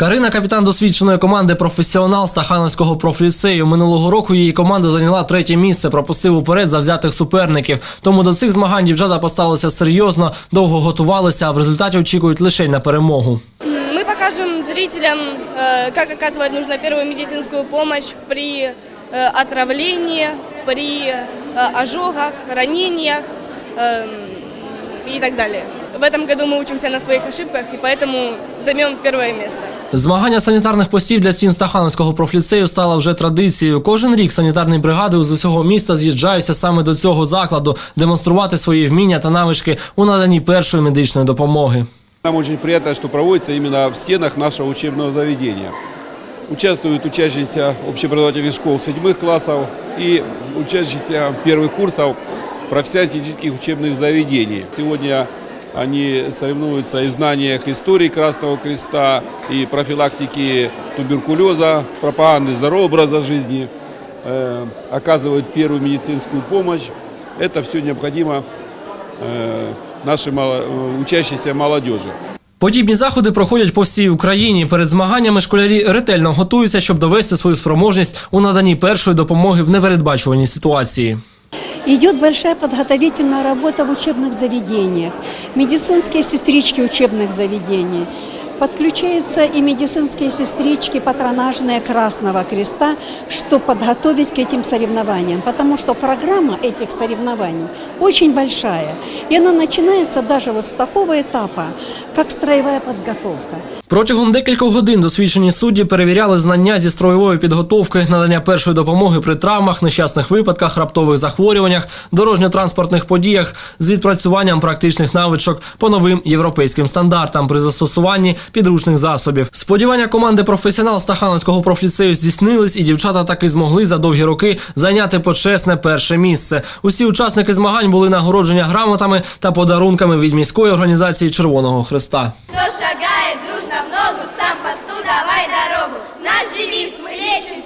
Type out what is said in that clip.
Карина, капітан досвідченої команди професіонал Стахановського профліцею. Минулого року її команда зайняла третє місце, пропустив уперед завзятих суперників. Тому до цих змагань дівчата поставилися серйозно, довго готувалися, а в результаті очікують лише на перемогу. Мы покажем зрителям, э, как оказывать нужно первую медицинскую помощь при э, отравлении, при э, ожогах, ранениях э, и так далее. В этом году мы учимся на своих ошибках и поэтому займем первое место. Змагання санітарних постів для стін Стахановського профліцею стало вже традицією. Кожен рік санітарні бригади з усього міста з'їжджаються саме до цього закладу, демонструвати свої вміння та навички у наданні першої медичної допомоги. Нам очень приятно, что проводится именно в стенах нашего учебного заведения. Участвуют учащиеся общеобразовательных школ седьмых классов и учащиеся первых курсов профессионально-технических учебных заведений. Сегодня они соревнуются и в знаниях истории Красного Креста, и профилактики туберкулеза, пропаганды здорового образа жизни, э, оказывают первую медицинскую помощь. Это все необходимо э, нашей мало- э, учащейся молодежи. Подібні заходи проходять по всій Україні. Перед змаганнями школярі ретельно готуються, щоб довести свою спроможність у наданні першої допомоги в непередбачуваній ситуації. Идет большая подготовительная работа в учебных заведениях, медицинские сестрички учебных заведений. Подключаются и медицинские сестрички патронажные Красного Креста, чтобы подготовить к этим соревнованиям. Потому что программа этих соревнований очень большая. И она начинается даже вот с такого этапа, как строевая подготовка. Протягом декількох годин досвідчені судді перевіряли знання зі строєвої підготовки, надання першої допомоги при травмах, нещасних випадках, раптових захворюваннях, дорожньо-транспортних подіях з відпрацюванням практичних навичок по новим європейським стандартам при застосуванні підручних засобів. Сподівання команди професіонал Стахановського профліцею здійснились, і дівчата таки змогли за довгі роки зайняти почесне перше місце. Усі учасники змагань були нагороджені грамотами та подарунками від міської організації Червоного Христа. шагає дружно в ногу, сам пасту, давай дорогу. Нас живи, мы лечим